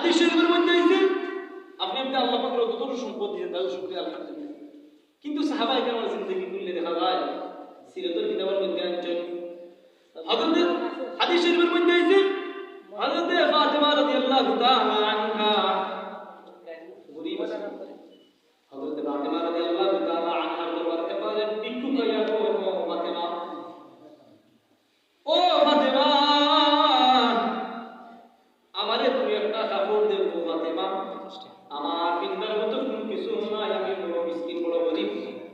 হাদিস শরীফের মধ্যে আপনি আপনি আল্লাহ পাকের সম্পদ দিয়েছেন তাদের শুক্রিয়া আলহামদুলিল্লাহ কিন্তু সাহাবায়ে আমার জিন্দগি করলে দেখা যায় সিরতের কিতাবের মধ্যে আনছেন কিছু নাই আমি বড় মিসকিন, বড় গরিব।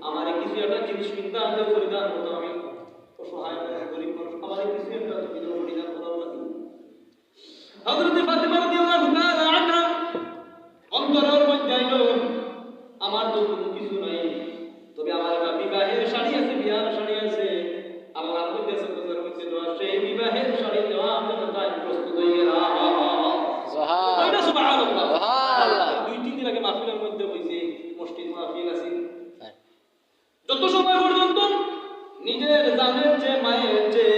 আমারে কিছু একটা জিনিস পিন্দা আনতে পরিধান মতো আমি অসহায় গরিব মানুষ। আমারে কিছু একটা তুমি পরিধান করো আল্লাহ হযরত ফাতিমা রাদিয়াল্লাহু তাআলা আনহা অন্তরের মধ্যে আইলো, আমার তো কোনো কিছু নাই। তবে আমার একটা বিবাহের শাড়ি আছে, বিয়ার শাড়ি আছে। আল্লাহর মধ্যে দেওয়া সেই বিবাহের নিজের জানের যে মায়ের যে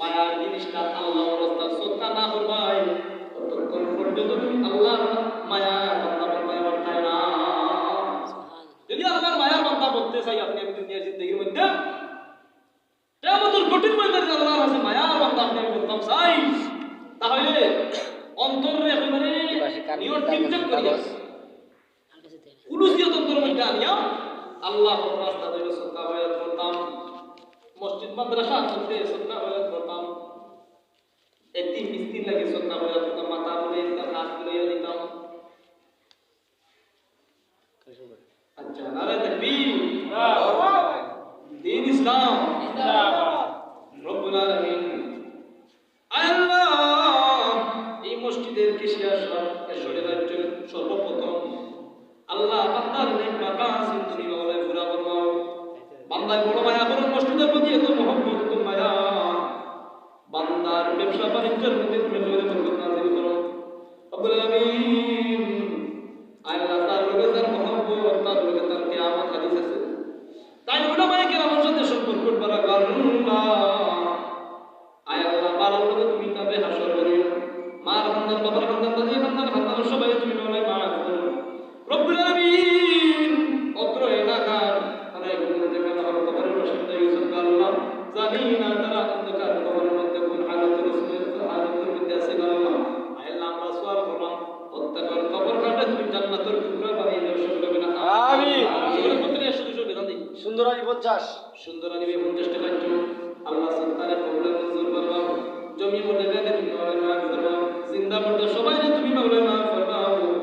মায়ার জিনিসটা আল্লাহ রাস্তা সত্তা না করবাই ততক্ষণ পর্যন্ত তুমি আল্লাহ মায়া যদি আল্লাহর মায়ার বান্দা বলতে চাই আপনি আমি দুনিয়ার জিন্দগির মধ্যে কেমন কঠিন মধ্যে আল্লাহর কাছে মায়ার আপনি আমি বলতাম চাই তাহলে অন্তরে একেবারে নিয়ত টিপটপ করিয়া উলুসিয়ত অন্তর মধ্যে আনিয়া আল্লাহ রাস্তা ধরে মসজিদ মধ্যে সন্ধ্যা বয়াত করতাম একটি মিস্ত্রি লাগে সন্ধ্যা বয়াত করতাম মাথা তুলে দিতাম হাত তুলে দিতাম আচ্ছা নারায় তাকবীর ব্যবসা বাণিজ্যের মধ্যে তুমি জোরে বরকত নাযিল করো। রব্বুল আলামিন। আল্লাহ, তার লগে তার মহব্বত, তার লগে তার কিয়ামত হাদিস আছে। তাই উলামায়ে কেরামের সাথে সম্পর্ক করা আল্লাহ আয় আল্লাহ বাবার লগে তুমি তাবে হাসর করিও মার খান্দান, বাবার খান্দান দাদি খান্দান খান্দান সবাই তুমি নলাই মাফ রব্বুল আলামিন। অত্র এলাকার, তারা এগুলো যেখানে আমার কবরের ইউসুফ আল্লাহ। জানি না তারা অন্ধকার কবরের মধ্যে কোন হালত রসুলের হালতের মধ্যে আছে আল্লাহ আয় আল্লাহ আমরা সোয়াল করলাম প্রত্যেকের কবর কাটে তুমি জান্নাতের টুকরা বানিয়ে দাও সকলে না আমিন। সুরে পুত্রে শুধু শুধু বেদান্তি সুন্দর আলী পঞ্চাশ সুন্দর নিবে পঞ্চাশ টাকা আমরা সত্তারে প্রবলেম জমি